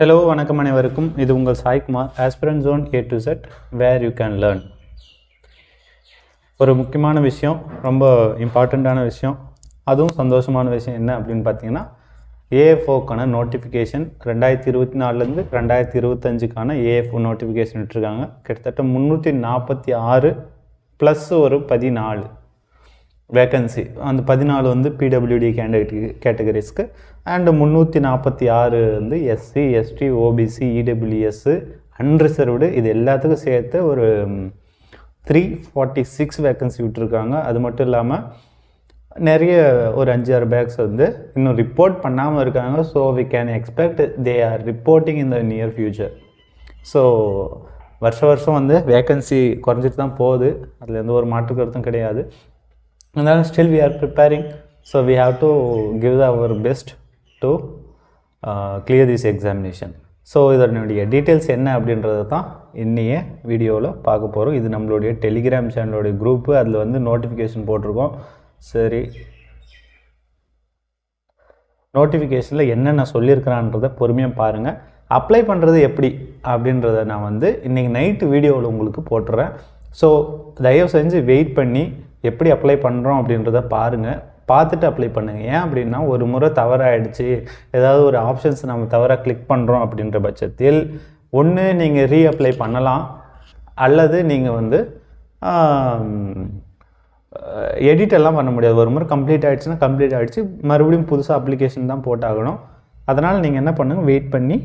Hello வணக்கம் அனைவருக்கும். இது உங்கள் Saikumar aspirant zone A to Z where you can learn ஒரு முக்கியமான விஷயம் ரொம்ப இம்பார்ட்டண்ட்டான விஷயம் அதுவும் சந்தோஷமான விஷயம் என்ன அப்படின்னு பார்த்தீங்கன்னா ஏஎஃப்ஓக்கான நோட்டிஃபிகேஷன் ரெண்டாயிரத்தி இருபத்தி நாலுலேருந்து ரெண்டாயிரத்தி இருபத்தஞ்சுக்கான ஏஎஃப்ஓ நோட்டிஃபிகேஷன் விட்டுருக்காங்க. கிட்டத்தட்ட முந்நூற்றி நாற்பத்தி ஆறு ப்ளஸ் ஒரு பதினாலு. வேக்கன்சி அந்த பதினாலு வந்து பிடபிள்யூடி கேண்டிடேட் கேட்டகரிஸ்க்கு அண்டு முந்நூற்றி நாற்பத்தி ஆறு வந்து SC ST OBC EWS unreserved இது எல்லாத்துக்கும் சேர்த்து ஒரு த்ரீ ஃபார்ட்டி சிக்ஸ் வேக்கன்சி விட்டுருக்காங்க. அது மட்டும் இல்லாமல் நிறைய ஒரு அஞ்சாறு பேக்ஸ் வந்து இன்னும் ரிப்போர்ட் பண்ணாமல் இருக்காங்க. So we can expect they are reporting in the near future so வருஷ வருஷம் வந்து வேக்கன்சி குறைஞ்சிட்டு தான் போகுது. அதில் எந்த ஒரு மாற்று கருத்தும் கிடையாது. அதனால still we are preparing so we to to give best best to clear this examination so இதனுடைய டீட்டெயில்ஸ் என்ன அப்படின்றத தான் இன்னைய வீடியோவில் பார்க்க போகிறோம் இது நம்மளுடைய டெலிகிராம் சேனலோடைய குரூப்பு அதில் வந்து நோட்டிஃபிகேஷன் போட்டிருக்கோம். சரி. நோட்டிஃபிகேஷனில் என்னென்ன சொல்லியிருக்கிறான்றதை பொறுமையாக பாருங்கள் அப்ளை பண்ணுறது எப்படி அப்படின்றத நான் வந்து இன்றைக்கி நைட்டு வீடியோவில் உங்களுக்கு போட்டுறேன். ஸோ தயவு செஞ்சு வெயிட் பண்ணி எப்படி அப்ளை பண்ணுறோம் அப்படின்றத பாருங்கள் பார்த்துட்டு அப்ளை பண்ணுங்கள் ஏன் அப்படின்னா ஒரு முறை தவறாயிடுச்சு. ஏதாவது ஒரு ஆப்ஷன்ஸ் நம்ம தவறாக கிளிக் பண்ணுறோம் அப்படின்ற பட்சத்தில் ஒன்று நீங்கள் ரீஅப்ளை பண்ணலாம். அல்லது நீங்கள் வந்து எடிட் எல்லாம் பண்ண முடியாது. ஒரு முறை கம்ப்ளீட் ஆகிடுச்சுன்னா கம்ப்ளீட் ஆகிடுச்சு மறுபடியும் புதுசாக அப்ளிகேஷன் தான் போட்டாகணும். அதனால் நீங்கள் என்ன பண்ணுங்கள் வெயிட் பண்ணி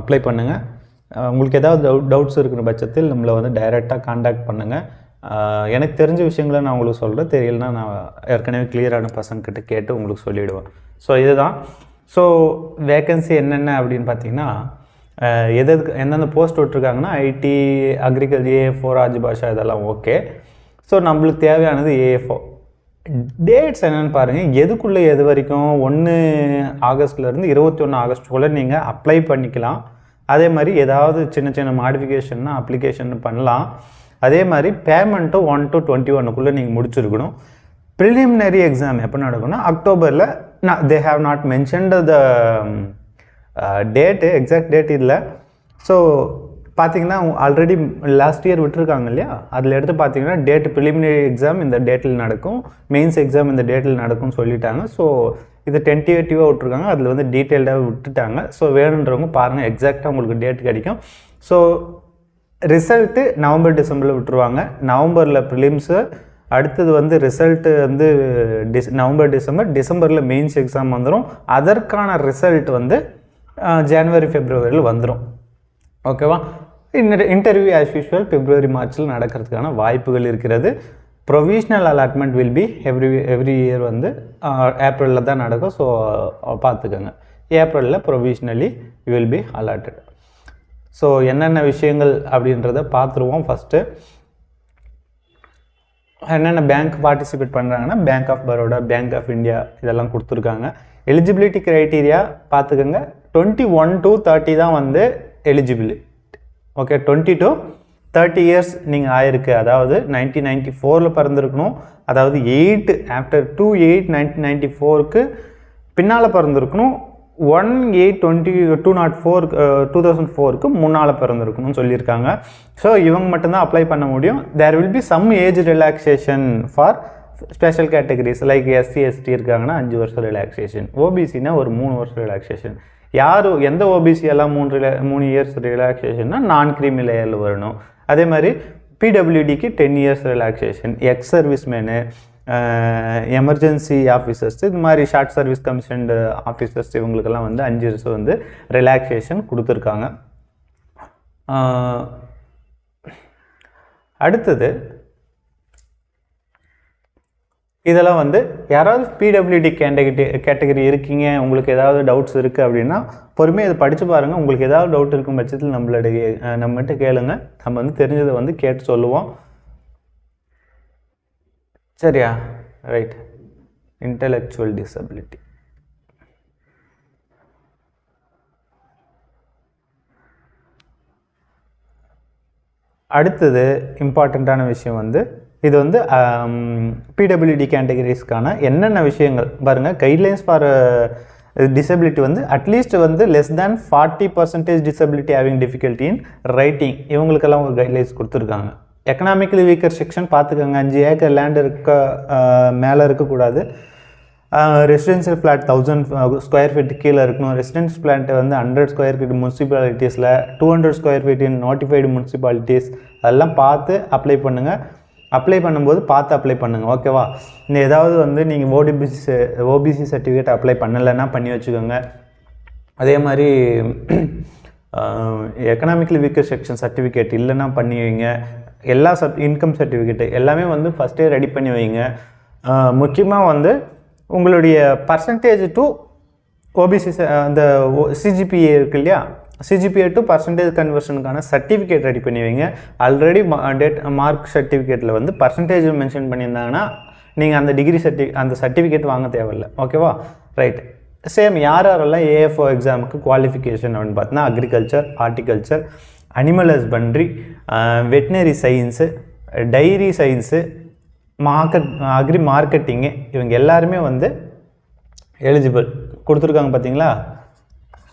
அப்ளை பண்ணுங்கள் உங்களுக்கு ஏதாவது டவுட் டவுட்ஸ் இருக்கிற பட்சத்தில் நம்மளை வந்து டைரெக்டாக காண்டாக்ட் பண்ணுங்கள் எனக்கு தெரிஞ்ச விஷயங்களை நான் உங்களுக்கு சொல்கிறேன் தெரியலனா நான் ஏற்கனவே கிளியரான பசங்கக்கிட்ட கேட்டு உங்களுக்கு சொல்லிவிடுவேன். ஸோ இதுதான். ஸோ வேக்கன்சி என்னென்ன அப்படின்னு பார்த்தீங்கன்னா எது எந்தெந்த போஸ்ட் விட்ருக்காங்கன்னா ஐடி அக்ரிகல்ச்சர் ஏஎஃப்ஓ ராஜபாஷா இதெல்லாம் ஓகே ஸோ நம்மளுக்கு தேவையானது ஏஎஃப்ஓ டேட்ஸ் என்னென்னு பாருங்கள் எதுக்குள்ளே எது வரைக்கும்? ஒன்று ஆகஸ்ட்லேருந்து இருபத்தி ஒன்று ஆகஸ்ட்டுக்குள்ளே நீங்கள் அப்ளை பண்ணிக்கலாம். அதே மாதிரி ஏதாவது சின்ன சின்ன மாடிஃபிகேஷன்னா அப்ளிகேஷன் பண்ணலாம். அதே மாதிரி பேமெண்ட்டும் ஒன் டு டுவெண்ட்டி ஒன்னுக்குள்ளே நீங்கள் முடிச்சிருக்கணும். ப்ரிலிமினரி எக்ஸாம் எப்போ நடக்கும்னா அக்டோபரில் நான் they have not mentioned the date exact date இல்லை. ஸோ பார்த்தீங்கன்னா ஆல்ரெடி லாஸ்ட் இயர் விட்டுருக்காங்க இல்லையா? அதில் எடுத்து பார்த்தீங்கன்னா டேட் ப்ரிலிமினரி எக்ஸாம் இந்த டேட்டில் நடக்கும். மெயின்ஸ் எக்ஸாம் இந்த டேட்டில் நடக்கும்னு சொல்லிட்டாங்க. ஸோ இது டென்டிவேட்டிவாக விட்ருக்காங்க அதில் வந்து டீட்டெயில்டாக விட்டுட்டாங்க. ஸோ வேணுன்றவங்க பாருங்கள் எக்ஸாக்டாக உங்களுக்கு டேட் கிடைக்கும். ஸோ ரிசல்ட்டு நவம்பர் டிசம்பரில் விட்டுருவாங்க. நவம்பரில் ப்ரிலிம்ஸு அடுத்தது வந்து ரிசல்ட்டு வந்து டிஸ் நவம்பர் டிசம்பர் டிசம்பரில் மெயின்ஸ் எக்ஸாம் வந்துடும் அதற்கான ரிசல்ட் வந்து ஜனவரி ஃபெப்ரவரியில் வந்துடும் ஓகேவா இன்டர்வியூ ஆஸ் யூஷுவல் பிப்ரவரி மார்ச்சில் நடக்கிறதுக்கான வாய்ப்புகள் இருக்கிறது. Provisional allotment will be every every year வந்து ஏப்ரலில் தான் நடக்கும். ஸோ பார்த்துக்கோங்க. ஏப்ரலில் provisionally will be allotted so என்னென்ன விஷயங்கள் அப்படின்றத பார்த்துருவோம். ஃபஸ்ட்டு என்னென்ன பேங்க் பார்ட்டிசிபேட் பண்ணுறாங்கன்னா Bank of Baroda Bank of India இதெல்லாம் கொடுத்துருக்காங்க. எலிஜிபிலிட்டி க்ரைட்டீரியா பார்த்துக்கோங்க. டுவெண்ட்டி ஒன் டு தேர்ட்டி தான் வந்து eligibility okay twenty to thirty years நீங்கள் ஆயிருக்கு. அதாவது நைன்டீன் நைன்ட்டி ஃபோரில் பிறந்திருக்கணும். அதாவது eight after two eight nineteen ninety ஃபோருக்கு பின்னால் பிறந்திருக்கணும். One eight twenty two naught four two thousand ஃபோருக்கு முன்னால் பிறந்திருக்கணும்னு சொல்லியிருக்காங்க. ஸோ இவங்க மட்டும்தான் அப்ளை பண்ண முடியும். There will be some age relaxation for special categories like SC ST இருக்காங்கன்னா அஞ்சு வருஷம் ரிலாக்ஸேஷன் ஓபிசினா ஒரு மூணு வருஷம் ரிலாக்ஸேஷன் யார் எந்த ஓபிசி எல்லாம் மூணு ரிலா மூணு இயர்ஸ் ரிலாக்ஸேஷன்னா நான் கிரீமி லேயரில் வரணும். அதே மாதிரி பிடபிள்யூடிக்கு ten years relaxation ex servicemen emergency officers இது மாதிரி ஷார்ட் சர்வீஸ் கமிஷன்டு ஆஃபீஸர்ஸ் இவங்களுக்கெல்லாம் வந்து அஞ்சு வருஷம் வந்து ரிலாக்ஸேஷன் கொடுத்துருக்காங்க. அடுத்தது இதெல்லாம் வந்து யாராவது பிடபிள்யூடி கேட்டகரி கேட்டகரி இருக்கீங்க உங்களுக்கு ஏதாவது டவுட்ஸ் இருக்குது அப்படின்னா பொறுமையாக இதை படித்து பாருங்கள் உங்களுக்கு ஏதாவது டவுட் இருக்கும் பட்சத்தில் நம்மளுடைய நம்மகிட்ட கேளுங்க. நம்ம வந்து தெரிஞ்சதை வந்து கேட்டு சொல்லுவோம். சரியா? ரைட் இன்டலெக்சுவல் டிசபிலிட்டி அடுத்தது இம்பார்ட்டண்ட்டான விஷயம் வந்து இது வந்து um, பிடபிள்யூடி கேட்டகரிஸ்க்கான என்னென்ன விஷயங்கள்? பாருங்கள் கைட்லைன்ஸ் ஃபார் டிசபிலிட்டி வந்து அட்லீஸ்ட் வந்து less than forty percentage disability having difficulty in writing இவங்களுக்கெல்லாம் ஒரு கைட்லைன்ஸ் கொடுத்துருக்காங்க. எக்கனாமிக்கலி வீக்கர் செக்ஷன் பார்த்துக்கோங்க அஞ்சு ஏக்கர் லேண்ட் இருக்க மேலே இருக்கக்கூடாது. Residential flat thousand square feet கீழே இருக்கணும். ரெசிடென்ஸ் ஃப்ளாட் வந்து hundred square feet முனிசிபாலிட்டிஸில் two hundred square feet in notified municipalities அதெல்லாம் பார்த்து அப்ளை பண்ணுங்கள் அப்ளை பண்ணும்போது பார்த்து அப்ளை பண்ணுங்கள் ஓகேவா இந்த ஏதாவது வந்து நீங்கள் ஓடிபிசி ஓபிசி சர்டிஃபிகேட் அப்ளை பண்ணலைன்னா பண்ணி வச்சுக்கோங்க. அதே மாதிரி எக்கனாமிக்கலி வீக்கர் செக்ஷன் சர்டிஃபிகேட் இல்லைன்னா பண்ணி வைங்க. எல்லா சர்ட் இன்கம் சர்டிஃபிகேட்டு எல்லாமே வந்து ஃபஸ்ட்டே ரெடி பண்ணி வைங்க. முக்கியமாக வந்து உங்களுடைய பர்சன்டேஜ் டு ஓபிசி அந்த சிஜிபிஏ இருக்கு இல்லையா? சிஜிபிஏ டு பர்சன்டேஜ் கன்வர்ஷனுக்கான சர்டிஃபிகேட் ரெடி பண்ணி வைங்க. ஆல்ரெடி டேட் மார்க் சர்டிஃபிகேட்டில் வந்து பர்சன்டேஜ் மென்ஷன் பண்ணியிருந்தாங்கன்னா நீங்கள் அந்த டிகிரி சர்டி அந்த சர்டிஃபிகேட் வாங்க தேவையில்ல. ஓகேவா ரைட் சேம் யார் யாரெல்லாம் ஏஎஃப்ஓ எக்ஸாமுக்கு குவாலிஃபிகேஷன் அப்படின்னு பார்த்தீங்கன்னா agriculture horticulture animal husbandry veterinary science dairy science market agri marketing இவங்க எல்லாருமே வந்து எலிஜிபிள் கொடுத்துருக்காங்க பார்த்தீங்களா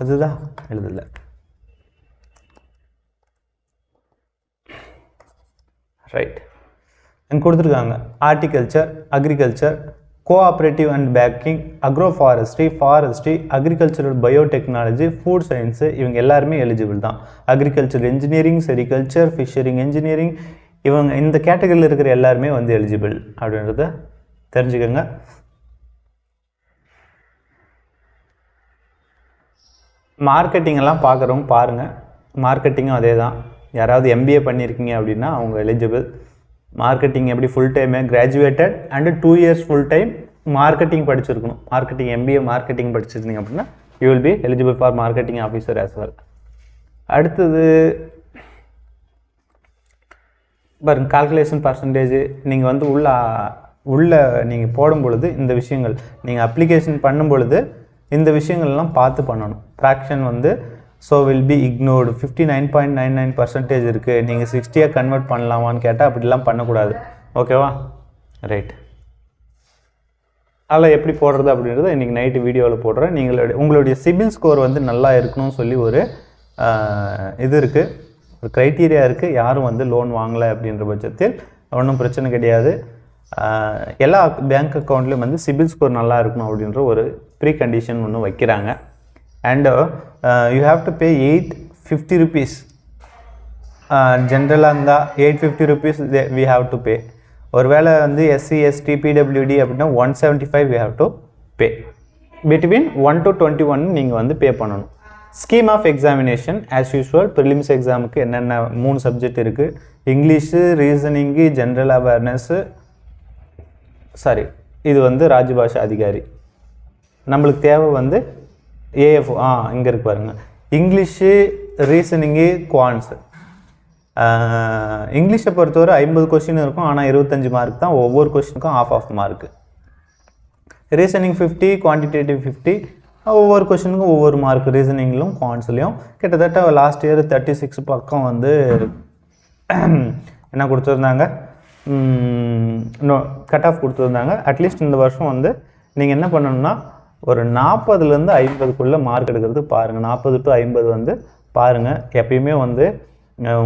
அதுதான் எழுதல. ரைட் இங்கே கொடுத்துருக்காங்க. Horticulture agriculture cooperative and banking agro forestry forestry agricultural biotechnology food science இவங்க எல்லாருமே எலிஜிபிள் தான். Agriculture engineering sericulture fishery engineering இவங்க இந்த கேட்டகரியில் இருக்கிற எல்லாருமே வந்து எலிஜிபிள் அப்படின்றத தெரிஞ்சுக்கோங்க. மார்க்கெட்டிங்கெல்லாம் பார்க்குறவங்க பாருங்கள் மார்க்கெட்டிங்கும் அதே தான் யாராவது எம்பிஏ பண்ணியிருக்கீங்க அப்படின்னா அவங்க எலிஜிபிள் மார்க்கெட்டிங் எப்படி full time graduated and two years full time marketing படிச்சிருக்கணும். மார்க்கெட்டிங் எம்பிஏ மார்க்கெட்டிங் படிச்சிருந்தீங்க அப்படின்னா you will be eligible for marketing officer as well அடுத்தது பாருங்க கால்குலேஷன் பர்சன்டேஜ் நீங்கள் வந்து உள்ள உள்ளே நீங்கள் போடும் பொழுது இந்த விஷயங்கள் நீங்கள் அப்ளிகேஷன் பண்ணும் பொழுது இந்த விஷயங்கள்லாம் பார்த்து பண்ணணும். ஃப்ராக்ஷன் வந்து so will be ignored fifty nine point nine nine percentage இருக்குது நீங்கள் சிக்ஸ்டியாக கன்வெர்ட் பண்ணலாமான்னு கேட்டால் அப்படிலாம் பண்ணக்கூடாது. ஓகேவா ரைட் அதில் எப்படி போடுறது அப்படின்றத இன்றைக்கி நைட்டு வீடியோவில் போடுறேன். நீங்களுடைய உங்களுடைய சிபில் ஸ்கோர் வந்து நல்லா இருக்கணும்னு சொல்லி ஒரு இது இருக்குது ஒரு க்ரைட்டீரியா இருக்குது யாரும் வந்து லோன் வாங்கலை அப்படின்ற பட்சத்தில் ஒன்றும் பிரச்சனை கிடையாது. எல்லா பேங்க் அக்கௌண்ட்லேயும் வந்து சிபில் ஸ்கோர் நல்லா இருக்கணும் அப்படின்ற ஒரு ப்ரீ கண்டிஷன் ஒன்று வைக்கிறாங்க. And you have to pay eight fifty rupees ஜென்ரலாக இருந்தால் eight fifty rupees we have to pay ஒருவேளை வந்து எஸ்சி எஸ்டி பிடபிள்யூடி அப்படின்னா one seventy five we have to pay between one to twenty one நீங்கள் வந்து pay பண்ணணும். Scheme of examination as usual prelims எக்ஸாமுக்கு என்னென்ன மூணு சப்ஜெக்ட் இருக்குது English reasoning general awareness sorry இது வந்து ராஜபாஷா அதிகாரி. நம்மளுக்கு தேவை வந்து ஏஎஃப் ஆ இங்கே இருக்கு பாருங்க. இங்கிலீஷு ரீசனிங்கு குவான்ஸு இங்கிலீஷை பொறுத்தவரை ஐம்பது கொஷின் இருக்கும். ஆனால் இருபத்தஞ்சி மார்க் தான் ஒவ்வொரு கொஷினுக்கும் half half mark reasoning fifty quantitative fifty ஒவ்வொரு கொஷினுக்கும் ஒவ்வொரு மார்க் ரீசனிங்லையும் குவான்ஸ்லையும் கிட்டத்தட்ட லாஸ்ட் இயர் தேர்ட்டி சிக்ஸ் பக்கம் வந்து என்ன கொடுத்துருந்தாங்க? கட் ஆஃப் கொடுத்துருந்தாங்க. அட்லீஸ்ட் இந்த வருஷம் வந்து நீங்கள் என்ன பண்ணணும்னா ஒரு நாற்பதுலேருந்து ஐம்பதுக்குள்ளே மார்க் எடுக்கிறது பாருங்கள் நாற்பது டு ஐம்பது வந்து பாருங்கள் எப்பயுமே வந்து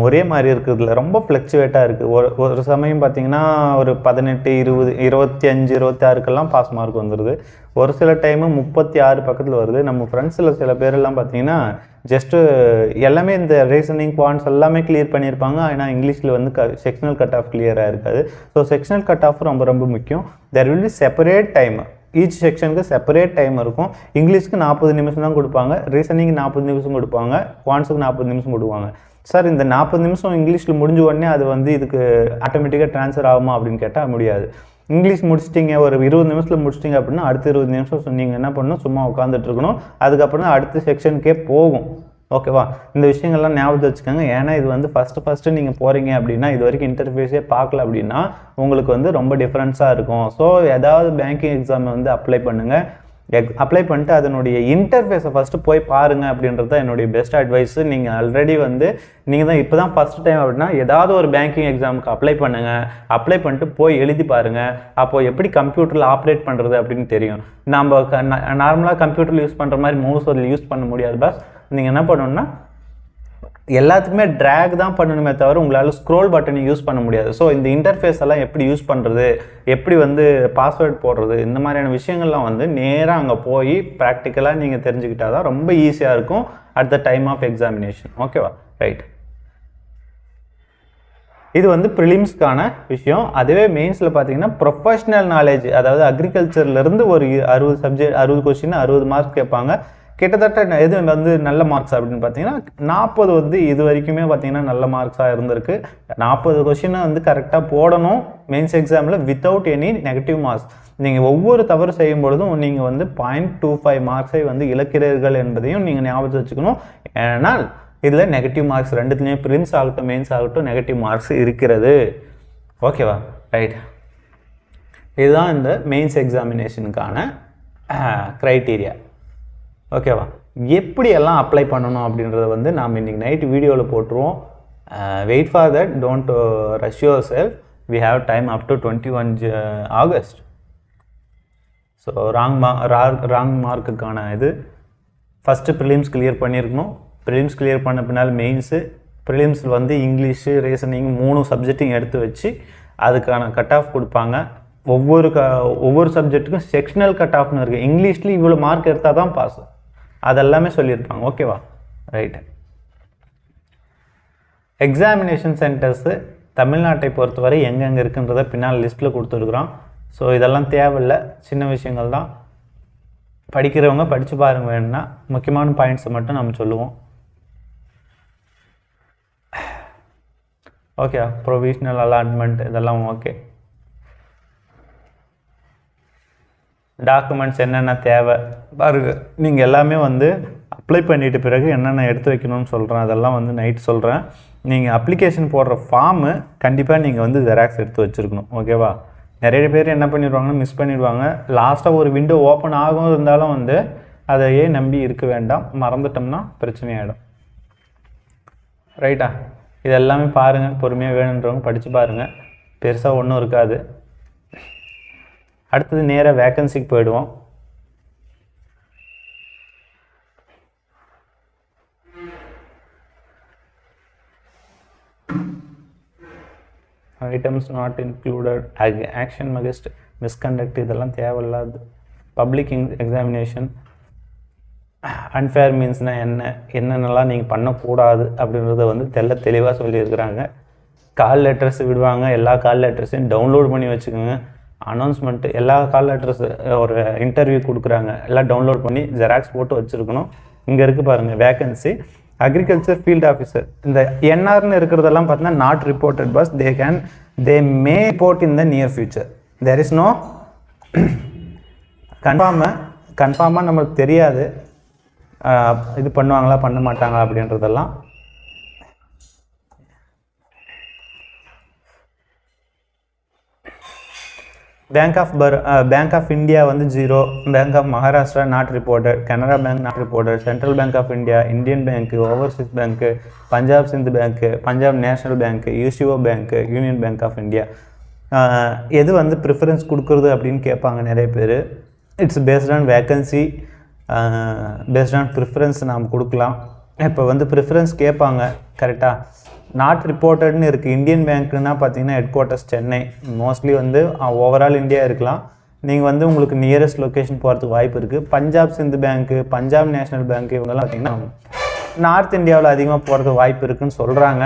ஒரே மாதிரி இருக்கிறதுல. ரொம்ப ஃப்ளக்சுவேட்டாக இருக்குது ஒரு ஒரு சமயம் பார்த்தீங்கன்னா ஒரு பதினெட்டு இருபது இருபத்தி அஞ்சு இருபத்தி ஆறுக்கெல்லாம் பாஸ் மார்க் வந்துடுது ஒரு சில டைமு முப்பத்தி ஆறு பக்கத்தில் வருது. நம்ம ஃப்ரெண்ட்ஸில் சில பேரெல்லாம் பார்த்தீங்கன்னா ஜஸ்ட்டு எல்லாமே இந்த ரீசனிங் பாயிண்ட்ஸ் எல்லாமே கிளியர் பண்ணியிருப்பாங்க ஆனால் இங்கிலீஷில் வந்து க செக்ஷனல் கட் ஆஃப் கிளியராக இருக்காது. ஸோ செக்ஷனல் கட் ஆஃப் ரொம்ப ரொம்ப முக்கியம். There will be separate time each செக்ஷனுக்கு செப்பரேட் டைம் இருக்கும். இங்கிலீஷ்க்கு நாற்பது நிமிஷம் தான் கொடுப்பாங்க. ரீசனிங் நாற்பது நிமிஷம் கொடுப்பாங்க. குவான்ஸுக்கு நாற்பது நிமிஷம் கொடுப்பாங்க. சார் இந்த நாற்பது நிமிஷம் இங்கிலீஷில் முடிஞ்ச உடனே அது வந்து இதுக்கு ஆட்டோமேட்டிக்காக ட்ரான்ஸ்ஃபர் ஆகுமா அப்படின்னு கேட்டால் முடியாது. இங்கிலீஷ் முடிச்சிட்டிங்க ஒரு இருபது நிமிஷத்தில் முடிச்சிட்டிங்க அப்படின்னா அடுத்த இருபது நிமிஷம் நீங்கள் என்ன பண்ணணும்? சும்மா உட்காந்துட்டு இருக்கணும். அதுக்கப்புறம் அடுத்த செக்ஷனுக்கே போகும். ஓகேவா? இந்த விஷயங்கள்லாம் ஞாபகத்தை வச்சுக்கோங்க. ஏன்னா இது வந்து ஃபஸ்ட்டு ஃபஸ்ட்டு நீங்கள் போகிறீங்க அப்படின்னா இது வரைக்கும் இன்டர்ஃபேஸே பார்க்கல அப்படின்னா உங்களுக்கு வந்து ரொம்ப டிஃப்ரென்ஸாக இருக்கும். ஸோ ஏதாவது பேங்கிங் எக்ஸாம் வந்து அப்ளை பண்ணுங்கள் அப்ளை பண்ணிட்டு அதனுடைய இன்டர்ஃபேஸை ஃபஸ்ட்டு போய் பாருங்கள் அப்படின்றது தான் என்னுடைய பெஸ்ட் அட்வைஸ் நீங்கள் ஆல்ரெடி வந்து நீங்கள் தான் இப்போ தான் ஃபஸ்ட் டைம் அப்படின்னா ஏதாவது ஒரு பேங்கிங் எக்ஸாமுக்கு அப்ளை பண்ணுங்கள் அப்ளை பண்ணிட்டு போய் எழுதி பாருங்கள் அப்போது எப்படி கம்ப்யூட்டரில் ஆப்ரேட் பண்ணுறது அப்படின்னு தெரியும். நம்ம நார்மலாக கம்ப்யூட்டரில் யூஸ் பண்ணுற மாதிரி மவுஸ் அதில் யூஸ் பண்ண முடியாது பஸ் நீங்கள் என்ன பண்ணணுன்னா எல்லாத்துக்குமே ட்ராக் தான் பண்ணணுமே தவிர உங்களால் ஸ்க்ரோல் பட்டனை யூஸ் பண்ண முடியாது. ஸோ இந்த இன்டர்ஃபேஸ் எல்லாம் எப்படி யூஸ் பண்ணுறது எப்படி வந்து பாஸ்வேர்ட் போடுறது இந்த மாதிரியான விஷயங்கள்லாம் வந்து நேராக அங்கே போய் ப்ராக்டிக்கலாக நீங்கள் தெரிஞ்சுக்கிட்டால் தான் ரொம்ப ஈஸியாக இருக்கும் at the time of examination ஓகேவா ரைட் இது வந்து ப்ரிலிம்ஸ்க்கான விஷயம். அதுவே மெயின்ஸில் பார்த்தீங்கன்னா ப்ரொஃபஷ்னல் நாலேஜ் அதாவது அக்ரிகல்ச்சர்லேருந்து ஒரு அறுபது சப்ஜெக்ட் அறுபது கொஸ்டின் அறுபது மார்க் கேட்பாங்க. கிட்டத்தட்ட எது வந்து நல்ல மார்க்ஸ் அப்படின்னு பார்த்தீங்கன்னா நாற்பது வந்து இது வரைக்குமே பார்த்தீங்கன்னா நல்ல மார்க்ஸாக இருந்திருக்கு. நாற்பது கொஷினை வந்து கரெக்டாக போடணும். மெயின்ஸ் எக்ஸாமில் வித்தவுட் எனி நெகட்டிவ் மார்க்ஸ் நீங்கள் ஒவ்வொரு தவறு செய்யும் பொழுதும் நீங்கள் வந்து பாயிண்ட் டூ ஃபைவ் மார்க்ஸை வந்து இழக்கிறீர்கள் என்பதையும் நீங்கள் ஞாபகத்தில் வச்சுக்கணும். ஏன்னால் இதில் நெகட்டிவ் மார்க்ஸ் ரெண்டுத்துலேயும் பிரின்ஸ் ஆகட்டும் மெயின்ஸ் ஆகட்டும் நெகட்டிவ் மார்க்ஸ் இருக்கிறது. ஓகேவா ரைட் இதுதான் இந்த மெயின்ஸ் எக்ஸாமினேஷனுக்கான க்ரைட்டீரியா ஓகேவா? எப்படியெல்லாம் அப்ளை பண்ணணும் அப்படின்றத வந்து நாம் இன்றைக்கி நைட் வீடியோவில் போட்டுருவோம். Wait for that don't rush yourself we have time up to twenty one August so wrong மா ராங் மார்க்குக்கான இது. ஃபஸ்ட்டு ப்ரிலிம்ஸ் கிளியர் பண்ணியிருக்கணும். ப்ரிலிம்ஸ் கிளியர் பண்ண பின்னால் மெயின்ஸு ப்ரிலிம்ஸில் வந்து இங்கிலீஷு ரீசனிங் மூணு சப்ஜெக்ட்டையும் எடுத்து வச்சு அதுக்கான கட் ஆஃப் கொடுப்பாங்க. ஒவ்வொரு க ஒவ்வொரு சப்ஜெக்ட்டுக்கும் செக்ஷனல் கட் ஆஃப்னு இருக்குது இங்கிலீஷ்லேயும் இவ்வளோ மார்க் எடுத்தால் தான் பாஸ் அதெல்லாமே சொல்லியிருப்பாங்க ஓகேவா ரைட்டு எக்ஸாமினேஷன் சென்டர்ஸு தமிழ்நாட்டை பொறுத்தவரை எங்கெங்கே இருக்குன்றதை பின்னால் லிஸ்ட்டில் கொடுத்துருக்குறோம். ஸோ இதெல்லாம் தேவையில்லை. சின்ன விஷயங்கள் தான். படிக்கிறவங்க படித்து பாருங்க வேணும்னா முக்கியமான பாயிண்ட்ஸை மட்டும் நம்ம சொல்லுவோம். ஓகே ப்ரொவிஷ்னல் அலாட்மெண்ட் இதெல்லாம் ஓகே டாக்குமெண்ட்ஸ் என்னென்ன தேவை? பாருங்க நீங்கள் எல்லாமே வந்து அப்ளை பண்ணிட்டு பிறகு என்னென்ன எடுத்து வைக்கணும்னு சொல்கிறேன் அதெல்லாம் வந்து நைட் சொல்கிறேன் நீங்கள் அப்ளிகேஷன் போடுற ஃபார்மு கண்டிப்பாக நீங்கள் வந்து ஜெராக்ஸ் எடுத்து வச்சுருக்கணும். ஓகேவா நிறைய பேர் என்ன பண்ணிடுவாங்கன்னா மிஸ் பண்ணிடுவாங்க. லாஸ்ட்டாக ஒரு விண்டோ ஓப்பன் ஆகும் இருந்தாலும் வந்து அதையே நம்பி இருக்க வேண்டாம். மறந்துட்டோம்னா பிரச்சனையாயிடும். ரைட்டா இது எல்லாமே பாருங்கள் பொறுமையாக வேணுன்றவங்க படித்து பாருங்கள் பெருசாக ஒன்றும் இருக்காது. அடுத்தது நேராக வேக்கன்சிக்கு போயிடுவோம். ஐட்டம்ஸ் நாட் இன்க்ளூடட் ஆக்ஷன் மகஸ்ட் மிஸ்கண்டக்ட் இதெல்லாம் தேவையில்லாது. பப்ளிக் எக்ஸாமினேஷன் அன்ஃபேர் மீன்ஸ்னால் என்ன என்னென்னலாம் நீங்கள் பண்ணக்கூடாது அப்படின்றத வந்து தெல்ல தெளிவாக சொல்லியிருக்கிறாங்க. கால் லெட்டர்ஸ் விடுவாங்க எல்லா கால் லெட்டர்ஸையும் டவுன்லோட் பண்ணி வச்சுக்கோங்க. அனௌன்ஸ்மெண்ட்டு எல்லா கால் லெட்டர்ஸ் ஒரு இன்டர்வியூ கொடுக்குறாங்க. எல்லாம் டவுன்லோட் பண்ணி ஜெராக்ஸ் போட்டு வச்சுருக்கணும். இங்கே இருக்குது பாருங்கள் வேகன்சி அக்ரிகல்ச்சர் ஃபீல்ட் ஆஃபீஸர் இந்த என்ஆர்னு இருக்கிறதெல்லாம் பார்த்தீங்கன்னா not reported but they can they may report in the near future there is no கன்ஃபார்மாக கன்ஃபார்மாக நம்மளுக்கு தெரியாது. இது பண்ணுவாங்களா பண்ண மாட்டாங்களா அப்படின்றதெல்லாம். பேங்க் ஆஃப் பர் பேங்க் ஆஃப் இந்தியா வந்து zero bank of Maharashtra not reported Canara bank not reported central bank of India Indian bank overseas bank Punjab Sind bank Punjab national bank UCO bank union bank of India எது வந்து preference கொடுக்குறது அப்படின்னு கேட்பாங்க நிறைய பேர். It's based on vacancy based on preference நாம் கொடுக்கலாம். இப்போ வந்து ப்ரிஃபரன்ஸ் கேட்பாங்க கரெக்டாக நாட் ரிப்போர்ட்டட்னு இருக்குது இந்தியன் பேங்க்குன்னா பார்த்தீங்கன்னா ஹெட் குவார்ட்டர்ஸ் சென்னை. மோஸ்ட்லி வந்து ஓவரால் இந்தியா இருக்கலாம். நீங்கள் வந்து உங்களுக்கு நியரஸ்ட் லொக்கேஷன் போகிறதுக்கு வாய்ப்பு இருக்குது Punjab Sind bank Punjab national bank இவங்கெல்லாம் பார்த்தீங்கன்னா நார்த் இந்தியாவில் அதிகமாக போகிறதுக்கு வாய்ப்பு இருக்குன்னு சொல்கிறாங்க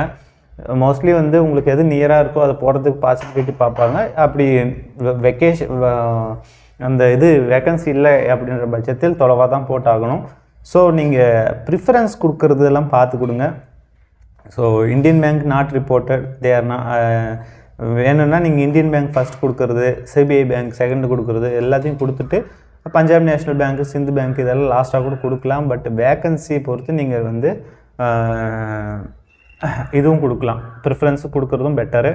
மோஸ்ட்லி வந்து உங்களுக்கு எது நியராக இருக்கோ அதை போகிறதுக்கு பாசிபிலிட்டி பார்ப்பாங்க. அப்படி வெக்கேஷன் அந்த இது வேக்கன்சி இல்லை அப்படின்ற பட்சத்தில் தொலைவாக தான் போட்டாகணும். ஸோ நீங்கள் ப்ரிஃபரன்ஸ் கொடுக்கறதெல்லாம் பார்த்து கொடுங்க. So Indian bank not reported there வேணும்னா நீங்கள் இந்தியன் பேங்க் ஃபஸ்ட் கொடுக்குறது சிபிஐ பேங்க் செகண்ட் கொடுக்குறது எல்லாத்தையும் கொடுத்துட்டு Punjab national bank Sind bank இதெல்லாம் லாஸ்ட்டாக கூட கொடுக்கலாம். பட் வேக்கன்சி பொறுத்து நீங்கள் வந்து இதுவும் கொடுக்கலாம். ப்ரிஃபரன்ஸு கொடுக்குறதும் பெட்டரு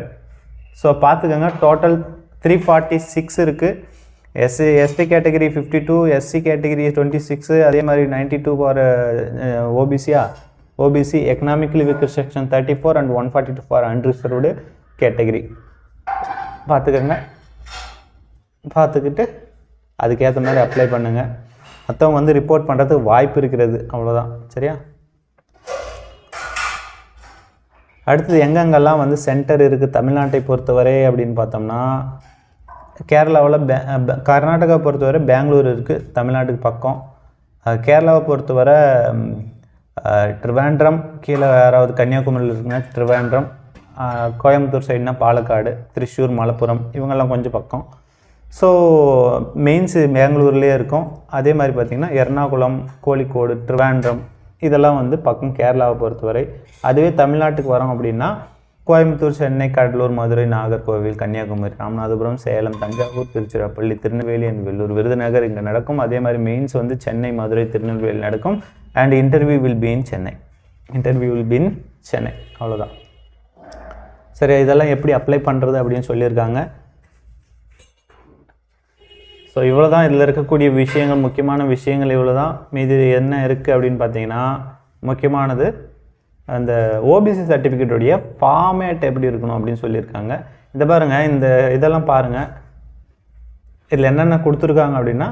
ஸோ பார்த்துக்கோங்க. டோட்டல் த்ரீ ஃபார்ட்டி சிக்ஸ் இருக்குது SC ST category fifty two SC category twenty six அதே மாதிரி ninety two for ஓபிசியா OBC economically weaker section thirty four and one forty two for unreserved category பார்த்துக்கோங்க. பார்த்துக்கிட்டு அதுக்கேற்ற மாதிரி apply பண்ணுங்கள் மற்றவங்க வந்து ரிப்போர்ட் பண்ணுறதுக்கு வாய்ப்பு இருக்கிறது அவ்வளோதான் சரியா? அடுத்தது எங்கெங்கெல்லாம் வந்து சென்டர் இருக்குது தமிழ்நாட்டை பொறுத்தவரை அப்படின்னு பார்த்தோம்னா கேரளாவில் பே கர்நாடகா பொறுத்தவரை பெங்களூர் இருக்குது தமிழ்நாட்டுக்கு பக்கம். கேரளாவை பொறுத்தவரை ட்ரிவாண்ட்ரம் கீழே யாராவது கன்னியாகுமரியில் இருக்குன்னா ட்ரிவாண்ட்ரம் கோயம்புத்தூர் சைடுனா பாலக்காடு திருச்சூர் மலப்புரம் இவங்கெல்லாம் கொஞ்சம் பக்கம். ஸோ மெயின்ஸு பெங்களூர்லேயே இருக்கும். அதே மாதிரி பார்த்திங்கன்னா எர்ணாகுளம் கோழிக்கோடு ட்ரிவாண்ட்ரம் இதெல்லாம் வந்து பக்கம் கேரளாவை பொறுத்தவரை. அதுவே தமிழ்நாட்டுக்கு வரோம் அப்படின்னா கோயம்புத்தூர் சென்னை கடலூர் மதுரை நாகர்கோவில் கன்னியாகுமரி ராமநாதபுரம் சேலம் தஞ்சாவூர் திருச்சிராப்பள்ளி திருநெல்வேலி அண்ட் வெள்ளூர் விருதுநகர் இங்கே நடக்கும். அதே மாதிரி மெயின்ஸ் வந்து சென்னை மதுரை திருநெல்வேலி நடக்கும். And interview will be in Chennai interview will be in Chennai அவ்வளோதான் சரி இதெல்லாம் எப்படி அப்ளை பண்ணுறது அப்படின்னு சொல்லியிருக்காங்க. ஸோ இவ்வளோ தான் இதில் இருக்கக்கூடிய விஷயங்கள் முக்கியமான விஷயங்கள் இவ்வளோ தான் மீதி என்ன இருக்குது அப்படின்னு பார்த்தீங்கன்னா முக்கியமானது அந்த ஓபிசி சர்டிஃபிகேட்டுடைய ஃபார்மேட் எப்படி இருக்கணும் அப்படின்னு சொல்லியிருக்காங்க. இதை பாருங்கள் இந்த இதெல்லாம் பாருங்கள் இதில் என்னென்ன கொடுத்துருக்காங்க அப்படின்னா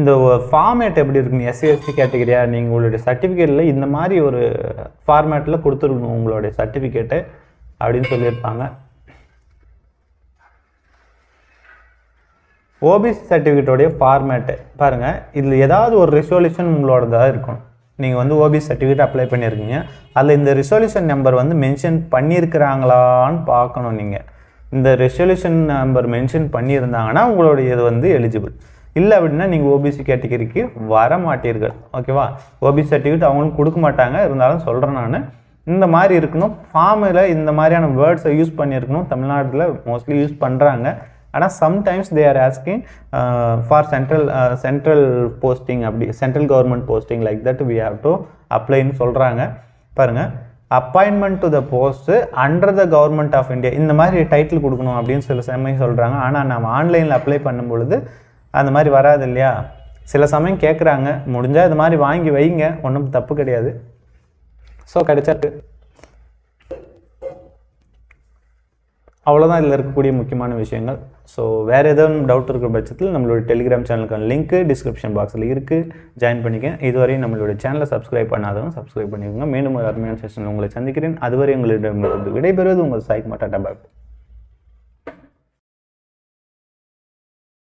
இந்த ஃபார்மேட் எப்படி இருக்குங்க எஸ்சி எஸ்டி கேட்டகரியா நீங்கள் உங்களுடைய சர்டிஃபிகேட்டில் இந்த மாதிரி ஒரு ஃபார்மேட்டில் கொடுத்துருக்கணும் உங்களுடைய சர்டிஃபிகேட்டு அப்படின்னு சொல்லியிருப்பாங்க. ஓபிசி சர்டிஃபிகேட்டோடைய ஃபார்மேட்டு பாருங்கள் இதில் ஏதாவது ஒரு ரிசொல்யூஷன் உங்களோடதாக இருக்கணும். நீங்கள் வந்து ஓபிசி சர்டிஃபிகேட் அப்ளை பண்ணியிருக்கீங்க. அதில் இந்த ரிசொல்யூஷன் நம்பர் வந்து மென்ஷன் பண்ணியிருக்கிறாங்களான்னு பார்க்கணும் நீங்கள் இந்த ரெசல்யூஷன் நம்பர் மென்ஷன் பண்ணியிருந்தாங்கன்னா உங்களுடைய இது வந்து எலிஜிபிள் இல்லை அப்படின்னா நீங்கள் ஓபிசி கேட்டகரிக்கு வர மாட்டீர்கள். ஓகேவா ஓபிசி சர்டிஃபிகேட் அவங்களும் கொடுக்க மாட்டாங்க. இருந்தாலும் சொல்கிறேன் நான். இந்த மாதிரி இருக்கணும். ஃபார்மில் இந்த மாதிரியான வேர்ட்ஸை யூஸ் பண்ணியிருக்கணும். தமிழ்நாட்டில் மோஸ்ட்லி யூஸ் பண்ணுறாங்க ஆனால் sometimes they are asking for central central posting அப்படி central government posting like that we have to அப்ளைன்னு சொல்கிறாங்க பாருங்கள் appointment to the post under the government of India இந்த மாதிரி டைட்டில் கொடுக்கணும் அப்படின்னு சில சமயம் சொல்கிறாங்க ஆனால் நம்ம ஆன்லைனில் அப்ளை பண்ணும் பொழுது அந்த மாதிரி வராது இல்லையா? சில சமயம் கேட்குறாங்க முடிஞ்சால் இது மாதிரி வாங்கி வைங்க. ஒன்றும் தப்பு கிடையாது. ஸோ கிடைச்சிருக்கு அவ்வளோதான் இதில் இருக்கக்கூடிய முக்கியமான விஷயங்கள். ஸோ வேறு ஏதாவது டவுட் இருக்கிற பட்சத்தில் நம்மளோட டெலிகிராம் சேனலுக்கான லிங்க்கு டிஸ்கிரிப்ஷன் பாக்ஸில் இருக்குது ஜாயின் பண்ணிக்க இதுவரையும் நம்மளோட சேனலை சப்ஸ்கிரைப் பண்ணாதவங்க சப்ஸ்கிரைப் பண்ணிக்கோங்க. மீண்டும் ஒரு அருமையான செஷனில் உங்களை சந்திக்கிறேன். அதுவரை உங்களிடம் விடைபெறுவது உங்கள் சாய்க் மாட்டா டபாக்